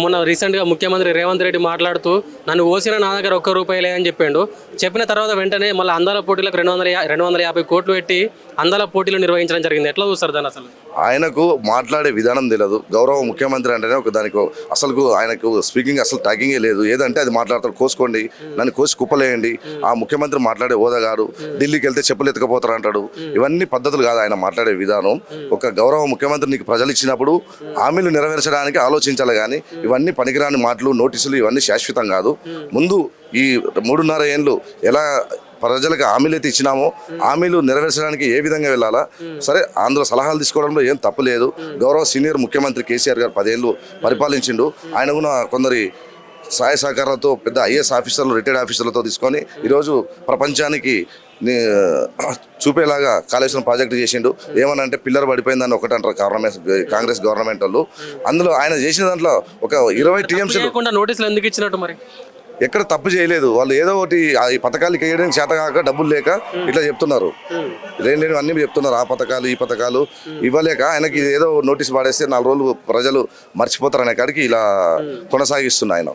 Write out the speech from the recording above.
మొన్న రీసెంట్గా ముఖ్యమంత్రి రేవంత్ రెడ్డి మాట్లాడుతూ నన్ను ఓసిన నా దగ్గర ఒక్క రూపాయి లేదని చెప్పిండు. చెప్పిన తర్వాత వెంటనే మళ్ళీ అందాల పోటీలకు రెండు వందల రెండు వందల యాభై కోట్లు పెట్టి అందాల పోటీలు నిర్వహించడం జరిగింది. ఎట్లా చూస్తారు దాన్ని అసలు? ఆయనకు మాట్లాడే విధానం తెలియదు గౌరవ ముఖ్యమంత్రి అంటేనే ఒక దానికి అసలు ఆయనకు స్పీకింగ్ అసలు టాకింగే లేదు. ఏదంటే అది మాట్లాడతారు కోసుకోండి నన్ను కోసి కుప్పలేయండి. ఆ ముఖ్యమంత్రి మాట్లాడే హోదా గారు ఢిల్లీకి వెళ్తే చెప్పులు ఎత్తుకపోతారు అంటాడు. ఇవన్నీ పద్ధతులు కాదు ఆయన మాట్లాడే విధానం. ఒక గౌరవ ముఖ్యమంత్రి నీకు ప్రజలు ఇచ్చినప్పుడు హామీలు నెరవేర్చడానికి ఆలోచించాలి కానీ ఇవన్నీ పనికిరాని మాటలు నోటీసులు ఇవన్నీ శాశ్వతం కాదు. ముందు ఈ మూడున్నర ఏళ్ళు ఎలా ప్రజలకు హామీలు అయితే ఇచ్చినామో హామీలు నెరవేర్చడానికి ఏ విధంగా వెళ్ళాలా? సరే అందులో సలహాలు తీసుకోవడంలో ఏం తప్పులేదు గౌరవ సీనియర్ ముఖ్యమంత్రి కేసీఆర్ గారు పదేళ్ళు పరిపాలించిండు. ఆయన కూడా కొందరి సహాయ సహకారాలతో పెద్ద ఐఏఎస్ ఆఫీసర్లు రిటైర్డ్ ఆఫీసర్లతో తీసుకొని ఈరోజు ప్రపంచానికి చూపేలాగా కాళేశ్వరం ప్రాజెక్టు చేసిండు. ఏమని అంటే పిల్లర్ పడిపోయిందని ఒకటి అంటారు కాంగ్రెస్ గవర్నమెంట్ వాళ్ళు. అందులో ఆయన చేసిన దాంట్లో ఒక ఇరవై లేకుండా నోటీసులు ఎందుకు ఇచ్చినట్టు మరి? ఎక్కడ తప్పు చేయలేదు. వాళ్ళు ఏదో ఒకటి ఈ పథకాలు వేయడానికి చేత కాక డబ్బులు లేక ఇట్లా చెప్తున్నారు. లేని లేని అన్ని చెప్తున్నారు. ఆ పథకాలు ఈ పథకాలు ఇవ్వలేక ఆయనకి ఏదో నోటీస్ పాడేస్తే నాలుగు రోజులు ప్రజలు మర్చిపోతారు అనే కాడికి ఇలా కొనసాగిస్తున్నా ఆయన.